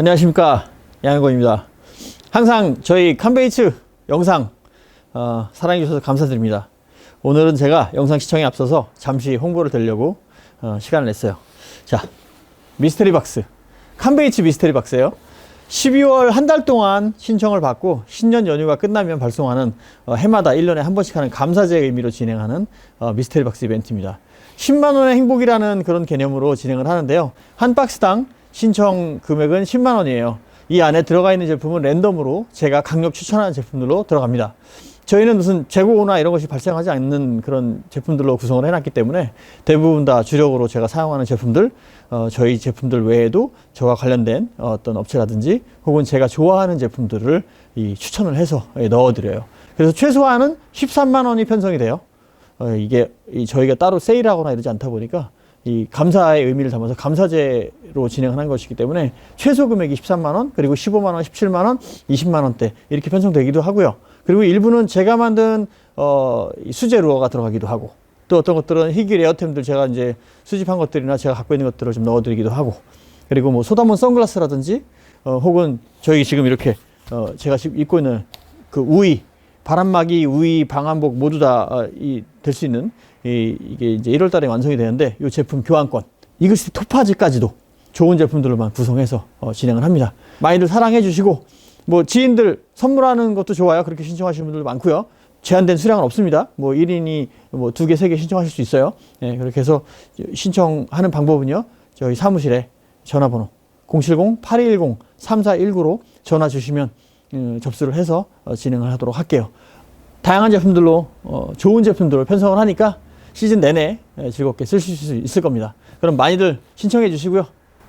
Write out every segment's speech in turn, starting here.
안녕하십니까 양현건입니다. 항상 저희 캄베이츠 영상 어, 사랑해 주셔서 감사드립니다. 오늘은 제가 영상 시청에 앞서서 잠시 홍보를 드리려고 어, 시간을 냈어요. 자, 미스테리 박스 캄베이츠 미스테리 박스예요. 12월 한 달 동안 신청을 받고 신년 연휴가 끝나면 발송하는 어, 해마다 1년에 한 번씩 하는 감사제의 의미로 진행하는 어, 미스테리 박스 이벤트입니다. 10만 원의 행복이라는 그런 개념으로 진행을 하는데요. 한 박스당 신청 금액은 10만 원이에요. 이 안에 들어가 있는 제품은 랜덤으로 제가 강력 추천하는 제품들로 들어갑니다. 저희는 무슨 재고나 이런 것이 발생하지 않는 그런 제품들로 구성을 해놨기 때문에 대부분 다 주력으로 제가 사용하는 제품들, 어, 저희 제품들 외에도 저와 관련된 어떤 업체라든지 혹은 제가 좋아하는 제품들을 이 추천을 해서 예, 넣어드려요. 그래서 최소한은 13만 원이 편성이 돼요. 어, 이게 이 저희가 따로 세일하거나 이러지 않다 보니까 이 감사의 의미를 담아서 감사제로 진행하는 것이기 때문에 최소 금액이 13만 원, 그리고 15만 원, 17만 원, 20만 원대 이렇게 편성되기도 하고요. 그리고 일부는 제가 만든 어, 이 수제 루어가 들어가기도 하고 또 어떤 것들은 희귀 레어템들 제가 이제 수집한 것들이나 제가 갖고 있는 것들을 좀 넣어드리기도 하고 그리고 뭐 소다몬 선글라스라든지 어, 혹은 저희 지금 이렇게 어, 제가 지금 입고 있는 그 우이 바람막이 우이 방한복 모두 다 이 될 수 있는 이, 이게 이제 1월 달에 완성이 되는데 이 제품 교환권 이글스 토파즈까지도 좋은 제품들로만 구성해서 어, 진행을 합니다. 많이들 사랑해 주시고 뭐 지인들 선물하는 것도 좋아요. 그렇게 신청하시는 분들 많고요. 제한된 수량은 없습니다. 뭐 1인이 뭐 두 개, 세 개 신청하실 수 있어요. 예, 그렇게 해서 신청하는 방법은요. 저희 사무실에 전화번호 070-8210-3419로 전화 주시면 음, 접수를 해서 어, 진행을 하도록 할게요. 다양한 제품들로 어, 좋은 제품들을 편성을 하니까 시즌 내내 예, 즐겁게 쓰실 수 있을 겁니다. 그럼 많이들 신청해 주시고요.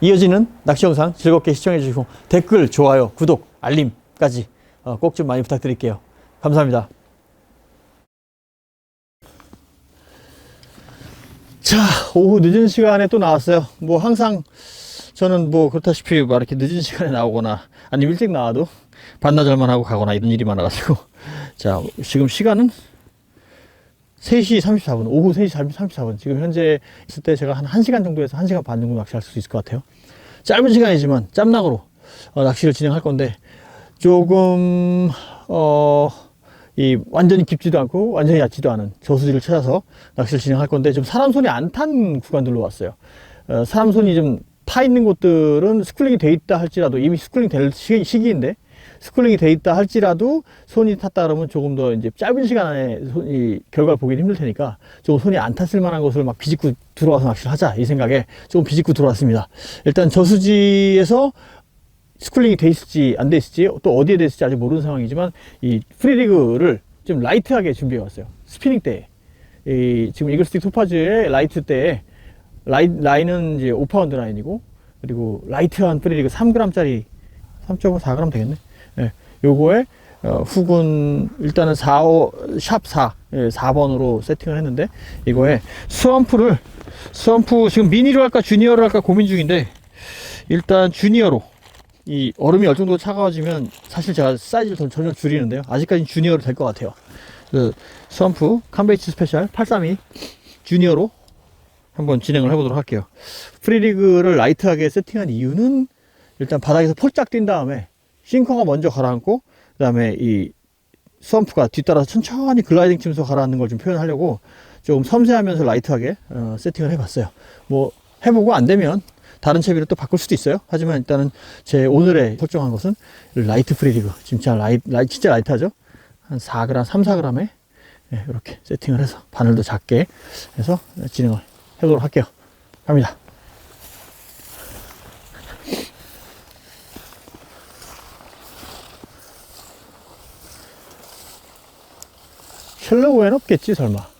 이어지는 낚시 영상 즐겁게 시청해 주시고 댓글, 좋아요, 구독, 알림까지 어, 꼭좀 많이 부탁드릴게요. 감사합니다. 자, 오후 늦은 시간에 또 나왔어요. 뭐 항상 저는 뭐 그렇다시피 막 이렇게 늦은 시간에 나오거나 아니면 일찍 나와도 반나절만 하고 가거나 이런 일이 많아가지고 자, 지금 시간은 3시 34분, 오후 3시 34분. 지금 현재 있을 때 제가 한 1시간 정도에서 1시간 반 정도 낚시할 수 있을 것 같아요. 짧은 시간이지만 짬낙으로 어, 낚시를 진행할 건데 조금 어, 이 완전히 깊지도 않고 완전히 얕지도 않은 저수지를 찾아서 낚시를 진행할 건데 좀 사람 손이 안 탄 구간들로 왔어요. 어, 사람 손이 좀 타 있는 곳들은 스쿨링이 돼 있다 할지라도 이미 스쿨링 될 시, 시기인데 스쿨링이 돼 있다 할지라도 손이 탔다 그러면 조금 더 이제 짧은 시간 안에 손, 이 결과를 보기는 힘들 테니까 조금 손이 안 탔을 만한 곳을 막 비집고 들어와서 낚시를 하자 이 생각에 조금 비집고 들어왔습니다. 일단 저수지에서 스쿨링이 돼 있을지 안 돼 있을지 또 어디에 돼 있을지 아직 모르는 상황이지만 이 프리리그를 좀 라이트하게 준비해 왔어요. 스피닝 때. 이 지금 이글스틱 토파즈의 라이트 때 라이, 라인은 이제 5파운드 라인이고 그리고 라이트한 프리리그 3g짜리 3.5 4g 되겠네. 예. 요거에 어, 훅은 일단은 4, 샵 4, 예, 4번으로 세팅을 했는데 이거에 스왑프를 스왑프 지금 미니로 할까 주니어로 할까 고민 중인데 일단 주니어로 이 얼음이 어느 정도 차가워지면 사실 제가 사이즈를 더 전혀 줄이는데요. 아직까지는 주니어로 될 것 같아요. 그 스왑프 캄베이츠 스페셜 832 주니어로 한번 진행을 해보도록 할게요. 프리리그를 라이트하게 세팅한 이유는 일단 바닥에서 폴짝 뛴 다음에 싱커가 먼저 가라앉고 그 다음에 이 스왑프가 뒤따라서 천천히 글라이딩 치면서 가라앉는 걸 좀 표현하려고 조금 섬세하면서 라이트하게 어, 세팅을 해봤어요. 뭐 해보고 안 되면 다른 채비를 또 바꿀 수도 있어요. 하지만 일단은 제 오늘의 설정한 것은 라이트 프리리그. 진짜 라이, 라이 진짜 라이트하죠. 한 4g, 3, 4g에 예, 이렇게 세팅을 해서 바늘도 작게 해서 진행을 해보도록 할게요. 갑니다. 셜로우엔 없겠지 설마.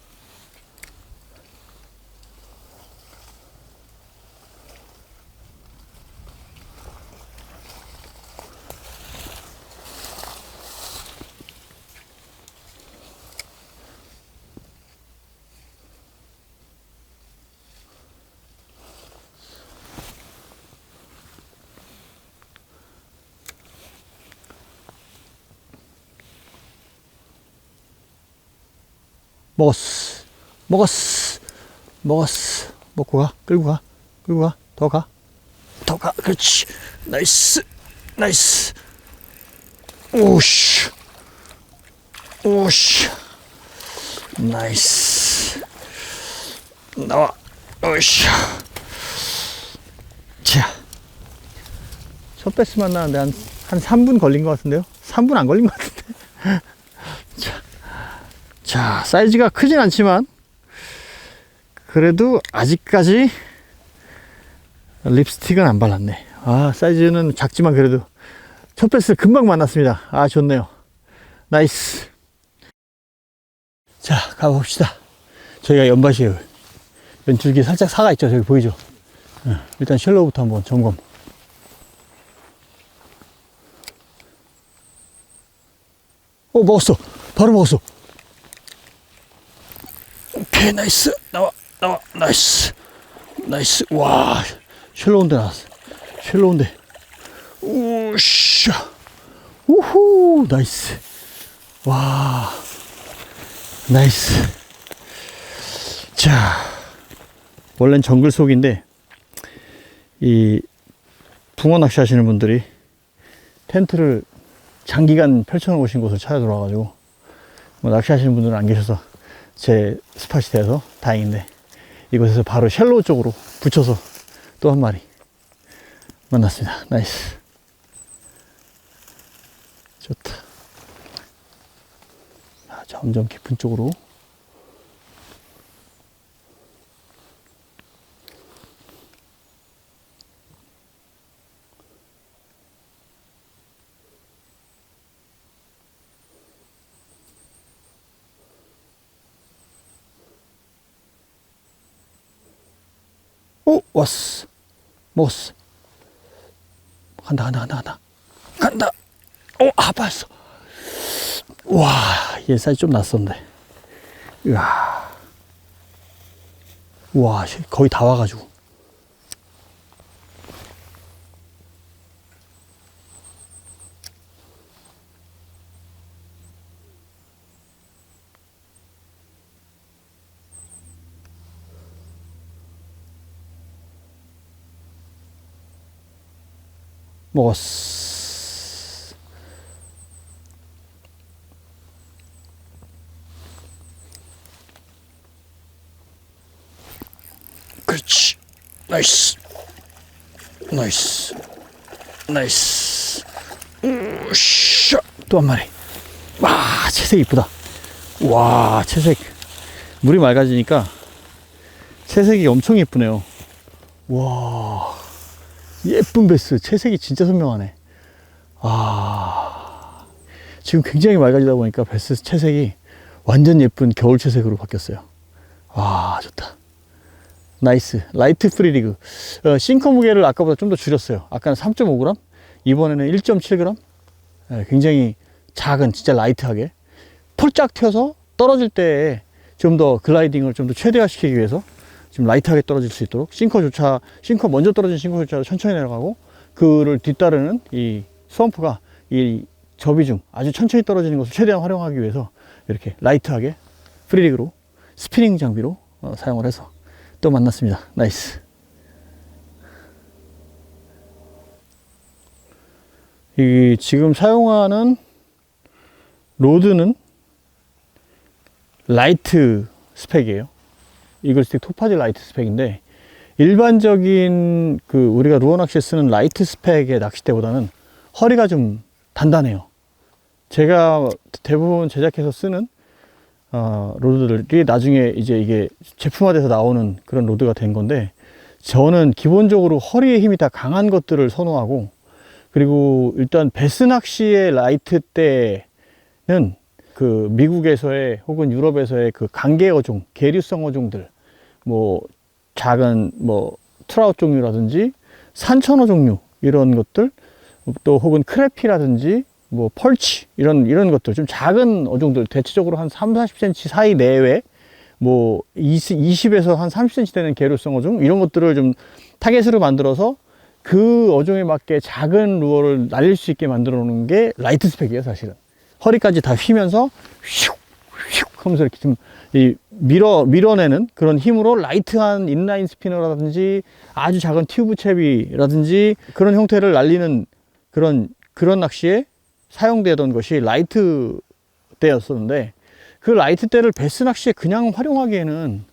먹었어. 먹었어. 먹었어. 먹고 가. 끌고 가. 끌고 가. 더 가. 더 가. 그렇지. 나이스. 나이스. 오씨. 오씨. 나이스. 나와. 오씨. 자. 첫 배스 만 나는데 한, 한 3분 걸린 것 같은데요? 3분 안 걸린 것 같은데? 자. 자, 사이즈가 크진 않지만, 그래도 아직까지 립스틱은 안 발랐네. 아, 사이즈는 작지만 그래도 첫 배스 금방 만났습니다. 아, 좋네요. 나이스. 자, 가봅시다. 저희가 연밭이에요. 왼줄기 살짝 사가 있죠. 저기 보이죠? 예, 일단 쉘로부터 한번 점검. 어, 먹었어. 바로 먹었어. 오케이, 나이스. 나와, 나와, 나이스. 나이스. 와, 쉘로운데 나왔어. 쉘로운데. 우샤. 우후, 나이스. 와, 나이스. 자, 원래는 정글 속인데, 이, 붕어 낚시 하시는 분들이 텐트를 장기간 펼쳐놓으신 곳을 찾아 들어와가지고, 뭐 낚시하시는 분들은 안 계셔서 제 스팟이 돼서 다행인데, 이곳에서 바로 쉘로우 쪽으로 붙여서 또 한 마리 만났습니다. 나이스. 좋다. 자, 점점 깊은 쪽으로. 오, 왔어. 먹었어. 간다, 간다, 간다, 간다. 간다. 오, 아, 봤어. 와, 얘 사이즈 좀 났었는데. 이야. 와, 씨, 거의 다 와가지고. 먹었어. 그렇지. 나이스. 나이스. 나이스. 우샤. 또한 마리. 와, 채색 이쁘다. 와, 채색. 물이 맑아지니까 채색이 엄청 예쁘네요. 와. 예쁜 베스 채색이 진짜 선명하네. 아 지금 굉장히 맑아지다 보니까 베스 채색이 완전 예쁜 겨울 채색으로 바뀌었어요. 와 좋다. 나이스. 라이트 프리리그. 어, 싱커 무게를 아까보다 좀 더 줄였어요. 아까는 3.5g 이번에는 1.7g 예, 굉장히 작은 진짜 라이트하게. 폴짝 튀어서 떨어질 때 좀 더 글라이딩을 좀 더 최대화시키기 위해서 지금 라이트하게 떨어질 수 있도록 싱커조차 싱커 먼저 떨어진 싱커조차 천천히 내려가고 그를 뒤따르는 이 스왑프가 이 접이 중 아주 천천히 떨어지는 것을 최대한 활용하기 위해서 이렇게 라이트하게 프리릭으로 스피닝 장비로 어, 사용을 해서 또 만났습니다. 나이스. 이 지금 사용하는 로드는 라이트 스펙이에요. 이글스틱 토파지 라이트 스펙인데 일반적인 그 우리가 루어 낚시에 쓰는 라이트 스펙의 낚싯대보다는 허리가 좀 단단해요. 제가 대부분 제작해서 쓰는 어, 로드들이 나중에 이제 이게 제품화돼서 나오는 그런 로드가 된 건데 저는 기본적으로 허리의 힘이 다 강한 것들을 선호하고 그리고 일단 베스 낚시의 라이트 때는 그 미국에서의 혹은 유럽에서의 그 강계 어종, 계류성 어종들 뭐 작은 뭐 트라우트 종류라든지 산천어 종류 이런 것들 또 혹은 크래피라든지 뭐 펄치 이런 이런 것들 좀 작은 어종들 대체적으로 한 3, 40cm 사이 내외 뭐 20, 20에서 한 30cm 되는 계류성 어종 이런 것들을 좀 타겟으로 만들어서 그 어종에 맞게 작은 루어를 날릴 수 있게 만들어 놓는 게 라이트 스펙이에요 사실은. 허리까지 다 휘면서 슉슉 하면서 이렇게 좀이 밀어 밀어내는 그런 힘으로 라이트한 인라인 스피너라든지 아주 작은 튜브 채비라든지 그런 형태를 날리는 그런 그런 낚시에 사용되던 것이 라이트 대였었는데 그 라이트 대를 베스 낚시에 그냥 활용하기에는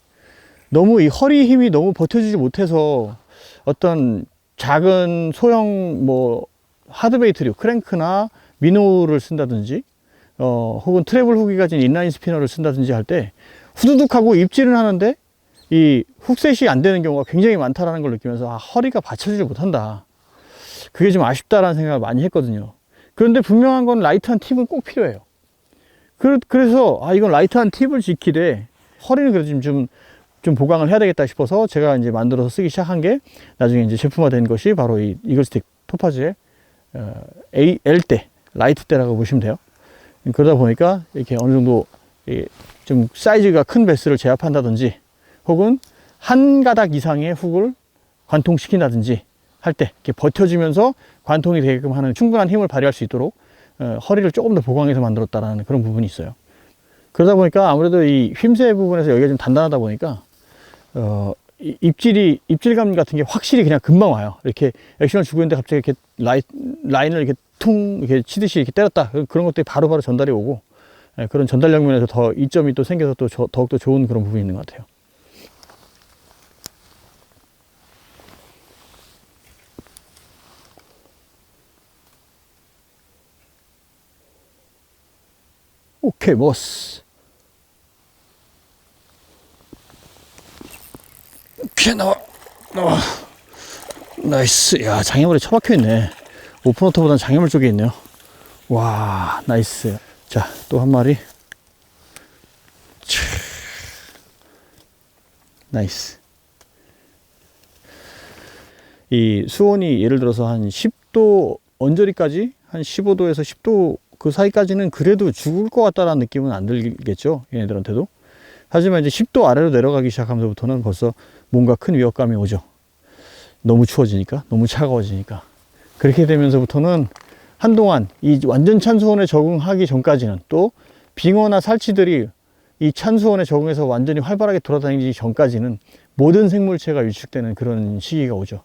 너무 이 허리 힘이 너무 버텨주지 못해서 어떤 작은 소형 뭐 하드베이트류 크랭크나 미노를 쓴다든지 어 혹은 트래블 훅이 가진 인라인 스피너를 쓴다든지 할 때 후두둑하고 입질은 하는데 이 훅셋이 안 되는 경우가 굉장히 많다라는 걸 느끼면서 아, 허리가 받쳐주지 못한다. 그게 좀 아쉽다라는 생각을 많이 했거든요. 그런데 분명한 건 라이트한 팁은 꼭 필요해요. 그, 그래서 아 이건 라이트한 팁을 지키되 허리는 그래도 좀, 좀, 좀 보강을 해야 되겠다 싶어서 제가 이제 만들어서 쓰기 시작한 게 나중에 이제 제품화된 것이 바로 이 이글스틱 토파즈의 어, A, L대 라이트 대라고 보시면 돼요. 그러다 보니까 이렇게 어느 정도 이, 좀 사이즈가 큰 베스를 제압한다든지 혹은 한 가닥 이상의 훅을 관통시킨다든지 할 때 이렇게 버텨주면서 관통이 되게끔 하는 충분한 힘을 발휘할 수 있도록 어, 허리를 조금 더 보강해서 만들었다라는 그런 부분이 있어요. 그러다 보니까 아무래도 이 휨새 부분에서 여기가 좀 단단하다 보니까 어, 이- 입질이 입질감 같은 게 확실히 그냥 금방 와요. 이렇게 액션을 주고 있는데 갑자기 이렇게 라이, 라인을 이렇게 퉁 이렇게 치듯이 이렇게 때렸다. 그- 그런 것들이 바로 바로 전달이 오고 예, 그런 전달력 면에서 더 이점이 또 생겨서 또 저- 더욱더 좋은 그런 부분이 있는 것 같아요. 오케이, 보스. 오케이, 나와, 나와. 나이스. 야, 장애물에 처박혀 있네. 오픈워터보다는 장애물 쪽에 있네요. 와, 나이스. 자, 또 한 마리. 차. 나이스. 이 수온이 예를 들어서 한 10도 언저리까지 한 15도에서 10도 그 사이까지는 그래도 죽을 것 같다라는 느낌은 안 들겠죠 얘네들한테도 하지만 이제 10도 아래로 내려가기 시작하면서부터는 벌써 뭔가 큰 위협감이 오죠 너무 추워지니까 너무 차가워지니까 그렇게 되면서부터는 한동안 이 완전 찬 수온에 적응하기 전까지는 또 빙어나 살치들이 이 찬 수온에 적응해서 완전히 활발하게 돌아다니기 전까지는 모든 생물체가 위축되는 그런 시기가 오죠.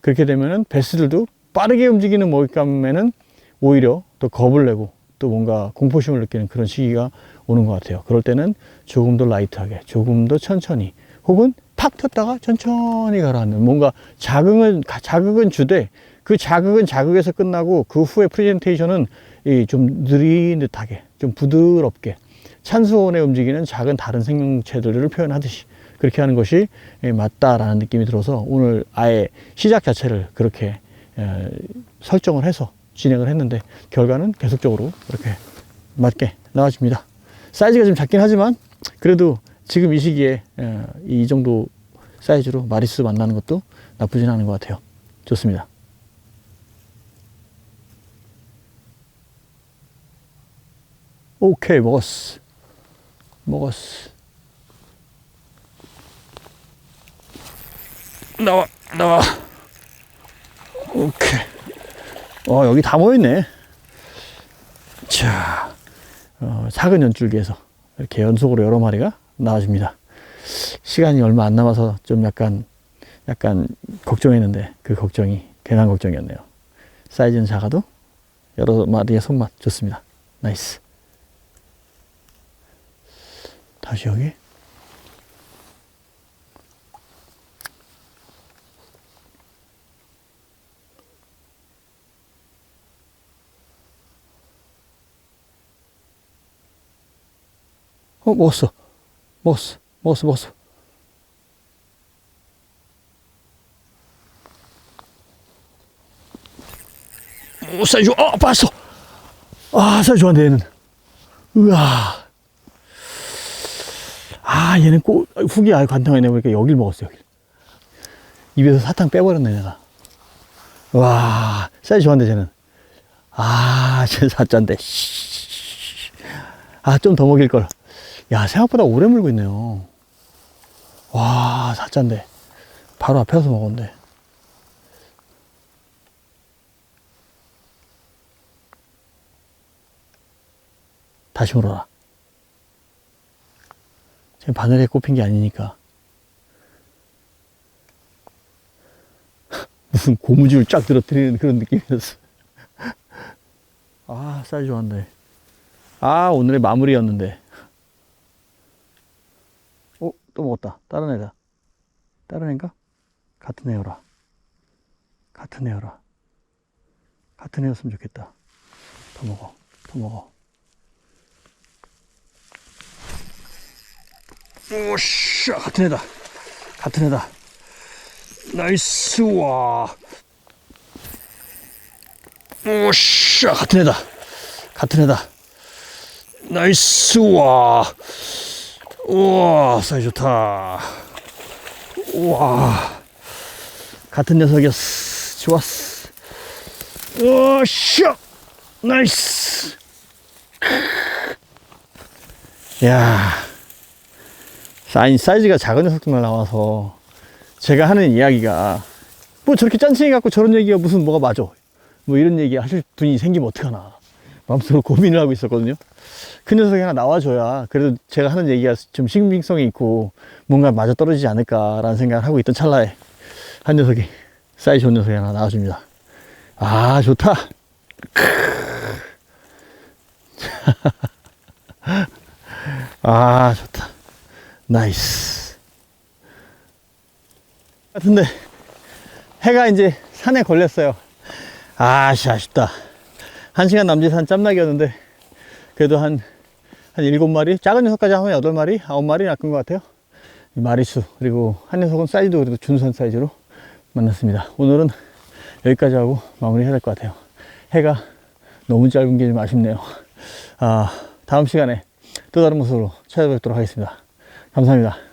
그렇게 되면은 베스들도 빠르게 움직이는 먹잇감에는 오히려 더 겁을 내고 또 뭔가 공포심을 느끼는 그런 시기가 오는 것 같아요. 그럴 때는 조금 더 라이트하게, 조금 더 천천히, 혹은 탁 튀었다가 천천히 가라앉는 뭔가 자극은 가- 자극은 주되 그 자극은 자극에서 끝나고 그 후에 프레젠테이션은 이 좀 느린 듯하게, 좀 부드럽게 찬수온에 움직이는 작은 다른 생명체들을 표현하듯이 그렇게 하는 것이 예, 맞다라는 느낌이 들어서 오늘 아예 시작 자체를 그렇게 에, 설정을 해서 진행을 했는데 결과는 계속적으로 이렇게 맞게 나와집니다. 사이즈가 좀 작긴 하지만 그래도 지금 이 시기에 에, 이 정도 사이즈로 마리스 만나는 것도 나쁘진 않은 것 같아요. 좋습니다. 오케이 먹었어. 먹었어. 나와 나와. 오케이. 어 여기 다 모였네. 자, 어, 작은 연줄기에서 이렇게 연속으로 여러 마리가 나와줍니다. 시간이 얼마 안 남아서 좀 약간 약간 걱정했는데 그 걱정이 괜한 걱정이었네요. 사이즈는 작아도 여러 마리의 손맛 좋습니다. 나이스. 다시 여기. 어, 먹었어. 먹었어. 먹었어, 먹었어. 오, 사이즈, 좋아. 어, 봤어. 아, 사이즈 좋아한데, 얘는. 으아. 아, 얘는 꼭, 훅이 아예 관통하네. 보니까 여길 먹었어, 여길. 입에서 사탕 빼버렸네, 내가. 와, 사이즈 좋아한데, 쟤는. 아, 쟤 사짠데. 아, 좀 더 먹일걸. 야, 생각보다 오래 물고 있네요. 와, 사짠데. 바로 앞에 와서 먹었는데. 다시 물어라. 바늘에 꼽힌 게 아니니까. 무슨 고무줄 쫙 들어뜨리는 그런 느낌이었어. 아, 사이즈 좋았네. 아, 오늘의 마무리였는데. 어, 또 먹었다. 다른 애다. 다른 애인가? 같은 애여라. 같은 애여라. 같은 애였으면 좋겠다. 더 먹어. 더 먹어. 오씨, 같은 애다. 같은 애다. 나이스, 와. 오씨, 같은 애다. 같은 애다. 나이스, 와. 우와, 사이즈 좋다. 우와. 같은 녀석이었어. 좋았어. 오씨, 나이스. 야. 사인 사이즈가 작은 녀석들만 나와서 제가 하는 이야기가 뭐 저렇게 짠칭해 갖고 저런 얘기가 무슨 뭐가 맞아? 뭐 이런 얘기 하실 분이 생기면 어떡하나. 마음속으로 고민을 하고 있었거든요. 그 녀석이 하나 나와줘야 그래도 제가 하는 얘기가 좀 신빙성이 있고 뭔가 맞아 떨어지지 않을까라는 생각을 하고 있던 찰나에 한 녀석이 사이즈 좋은 녀석이 하나 나와줍니다. 아 좋다. 아 좋다 나이스. 같은데 해가 이제 산에 걸렸어요. 아씨 아쉽다. 한 시간 남짓 한 짬나기였는데 그래도 한, 한 일곱 마리 작은 녀석까지 하면 여덟 마리 아홉 마리 낚은 것 같아요. 이 마리수 그리고 한 녀석은 사이즈도 그래도 준수한 사이즈로 만났습니다. 오늘은 여기까지 하고 마무리해야 될 것 같아요. 해가 너무 짧은 게 좀 아쉽네요. 아 다음 시간에 또 다른 모습으로 찾아뵙도록 하겠습니다. 감사합니다.